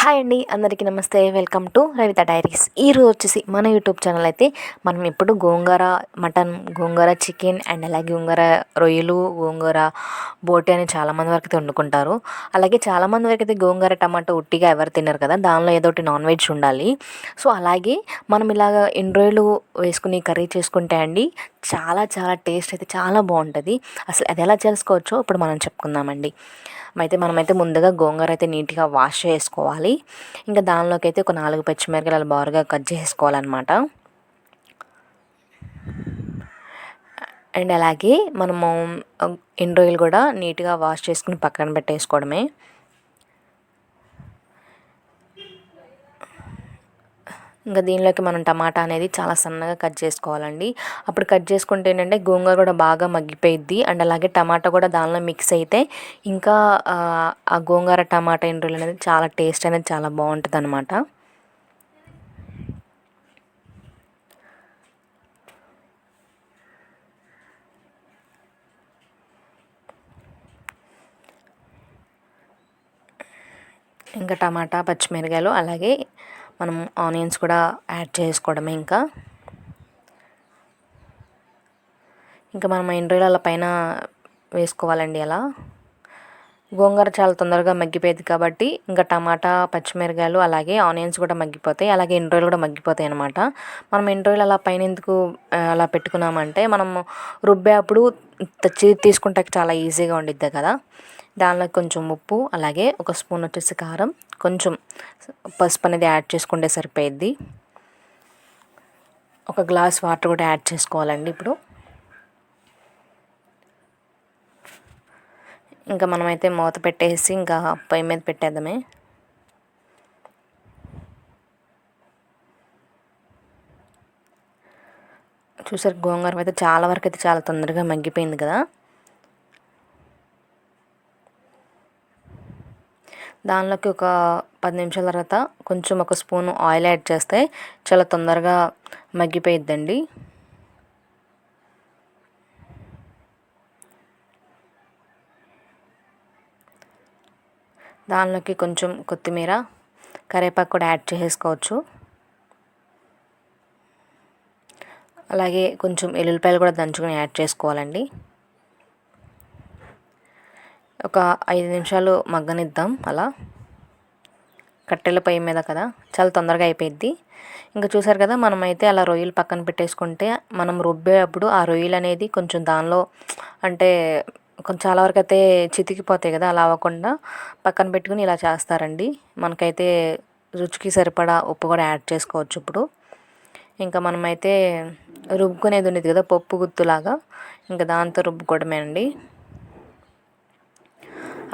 Hi అండి అందరికీ నమస్తే. వెల్కమ్ టు రవిత డైరీస్ ఈరోజు వచ్చేసి మన యూట్యూబ్ ఛానల్ అయితే మనం ఇప్పుడు gongura mutton gongura chicken and అలాగే గోంగూర రొయ్యలు గోంగూర బోటి అని చాలామంది వరకు అయితే వండుకుంటారు. అలాగే చాలామంది వరకు అయితే గోంగూర టమాటో ఉట్టిగా ఎవరు తినరు కదా దానిలో ఏదో ఒకటి నాన్ వెజ్ ఉండాలి. సో అలాగే మనం ఇలాగ ఎన్ని రోజులు వేసుకుని కర్రీ చేసుకుంటే అండి చాలా చాలా టేస్ట్ అయితే చాలా బాగుంటుంది. అసలు అది ఎలా చేసుకోవచ్చో ఇప్పుడు మనం చెప్పుకుందామండి. అయితే మనమైతే ముందుగా గోంగూర అయితే నీట్గా వాష్ చేసుకోవాలి. ఇంకా దానిలోకి అయితే ఒక నాలుగు పచ్చిమిరపకాయలు బారుగా కట్ చేసుకోవాలన్నమాట. అండ్ అలాగే మనము ఎన్ని కూడా నీట్గా వాష్ చేసుకుని పక్కన పెట్టేసుకోవడమే. ఇంకా దీనిలోకి మనం టమాటా అనేది చాలా సన్నగా కట్ చేసుకోవాలండి. అప్పుడు కట్ చేసుకుంటే ఏంటంటే గోంగూర కూడా బాగా మగ్గిపోయిద్ది. అండ్ అలాగే టమాటా కూడా దానిలో మిక్స్ అయితే ఇంకా ఆ గోంగూర టమాటా ఎండ్రులు అనేది చాలా టేస్ట్ అనేది చాలా బాగుంటుంది అనమాట ఇంకా టమాటా పచ్చిమిరకాయలు అలాగే మనం ఆనియన్స్ కూడా యాడ్ చేసుకోవడమే ఇంకా. ఇంకా మనం ఎండ్రోయిల్ పైన వేసుకోవాలండి అలా. గోంగూర చాలా తొందరగా మగ్గిపోయేది కాబట్టి ఇంకా టమాటా పచ్చిమిరకాయలు అలాగే ఆనియన్స్ కూడా మగ్గిపోతాయి. అలాగే ఎండ్రోయిల్ కూడా మగ్గిపోతాయి అనమాట మనం ఎండ్రోయిల్ అలా పైన ఎందుకు అలా పెట్టుకున్నామంటే మనం రుబ్బే అప్పుడు తీసుకుంటే చాలా ఈజీగా ఉండిద్ది కదా. దానిలో కొంచెం ఉప్పు అలాగే ఒక స్పూన్ వచ్చేసి కారం కొంచెం పసుపు అనేది యాడ్ చేసుకుంటే సరిపోయిద్ది. ఒక గ్లాస్ వాటర్ కూడా యాడ్ చేసుకోవాలండి ఇప్పుడు. ఇంకా మనమైతే మూత పెట్టేసి ఇంకా పొయ్యి మీద పెట్టేద్దామే. చూసారు గోంగూర అయితే చాలా వరకు అయితే చాలా తొందరగా మగ్గిపోయింది కదా. దానిలోకి ఒక పది నిమిషాల తర్వాత కొంచెం ఒక స్పూన్ ఆయిల్ యాడ్ చేస్తే చాలా తొందరగా మగ్గిపోయిద్దండి. దానిలోకి కొంచెం కొత్తిమీర కరివేపాకు కూడా యాడ్ చేసుకోవచ్చు అలాగే కొంచెం ఎల్లుల్లిపాయలు కూడా దంచుకొని యాడ్ చేసుకోవాలండి. ఒక ఐదు నిమిషాలు మగ్గనిద్దాం అలా. కట్టెల పొయ్యి మీద కదా చాలా తొందరగా అయిపోయిద్ది. ఇంకా చూసారు కదా మనమైతే అలా రొయ్యలు పక్కన పెట్టేసుకుంటే మనం రుబ్బేటప్పుడు ఆ రొయ్యలు అనేది కొంచెం దానిలో అంటే కొంచెం చాలా వరకు అయితే చితికిపోతాయి కదా అలా అవ్వకుండా పక్కన పెట్టుకుని ఇలా చేస్తారండి. మనకైతే రుచికి సరిపడా ఉప్పు కూడా యాడ్ చేసుకోవచ్చు ఇప్పుడు. ఇంకా మనమైతే రుబ్బుకునేది ఉండేది కదా పప్పు గుత్తులాగా ఇంకా దాంతో రుబ్బుకోవడమేనండి.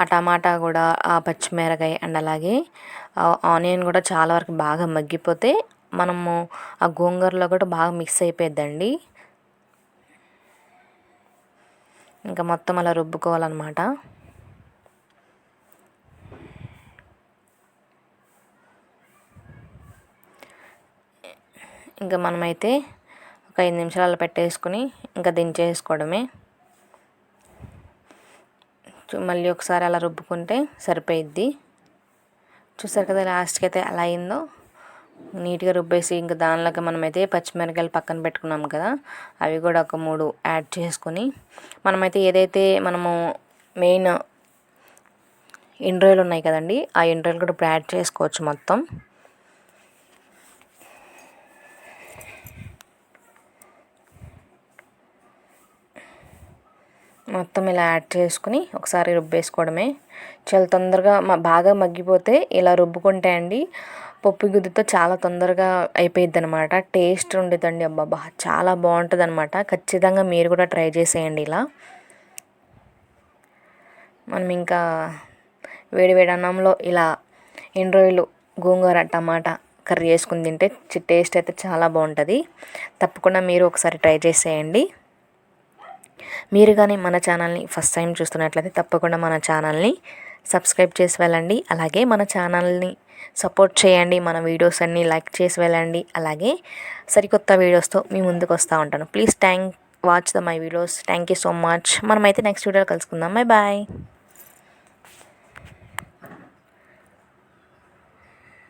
ఆ టమాటా కూడా ఆ పచ్చిమిరకాయ అండ్ అలాగే ఆనియన్ కూడా చాలా వరకు బాగా మగ్గిపోతే మనము ఆ గోంగూరలో కూడా బాగా మిక్స్ అయిపోద్దండి ఇంకా మొత్తం అలా రుబ్బుకోవాలన్నమాట. ఇంకా మనమైతే ఒక ఐదు నిమిషాలు పెట్టేసుకుని ఇంకా దించేసుకోవడమే. మళ్ళీ ఒకసారి అలా రుబ్బుకుంటే సరిపోయిద్ది. చూసారు కదా లాస్ట్కి అయితే అలా అయిందో? నీట్గా రుబ్బేసి ఇంకా దానిలోకి మనమైతే పచ్చిమిరకాయలు పక్కన పెట్టుకున్నాం కదా అవి కూడా ఒక మూడు యాడ్ చేసుకొని మనమైతే ఏదైతే మనము మెయిన్ ఎండ్రాయిలు ఉన్నాయి కదండి ఆ ఎండ్రాయిలు కూడా ఇప్పుడు యాడ్ చేసుకోవచ్చు మొత్తం. మొత్తం ఇలా యాడ్ చేసుకుని ఒకసారి రుబ్బేసుకోవడమే. చాలా తొందరగా బాగా మగ్గిపోతే ఇలా రుబ్బుకుంటే అండి పప్పు గుద్దుతో చాలా తొందరగా అయిపోయిద్ది అనమాట టేస్ట్ ఉండేదండి అబ్బాబా చాలా బాగుంటుంది అనమాట ఖచ్చితంగా మీరు కూడా ట్రై చేసేయండి ఇలా. మనం ఇంకా వేడి వేడి అన్నంలో ఇలా ఎన్ని రోజులు గోంగూర టమాటా కర్రీ వేసుకుని తింటే టేస్ట్ అయితే చాలా బాగుంటుంది. తప్పకుండా మీరు ఒకసారి ట్రై చేసేయండి. మీరు కానీ మన ఛానల్ని ఫస్ట్ టైం చూస్తున్నట్లయితే తప్పకుండా మన ఛానల్ని సబ్స్క్రైబ్ చేసి వెళ్ళండి. అలాగే మన ఛానల్ని సపోర్ట్ చేయండి. మన వీడియోస్ అన్నీ లైక్ చేసి వెళ్ళండి. అలాగే సరికొత్త వీడియోస్తో మీ ముందుకు వస్తూ ఉంటాను. Please thank watch the my videos. Thank you so much. మనమైతే నెక్స్ట్ వీడియోలో కలుసుకుందాం. Bye bye.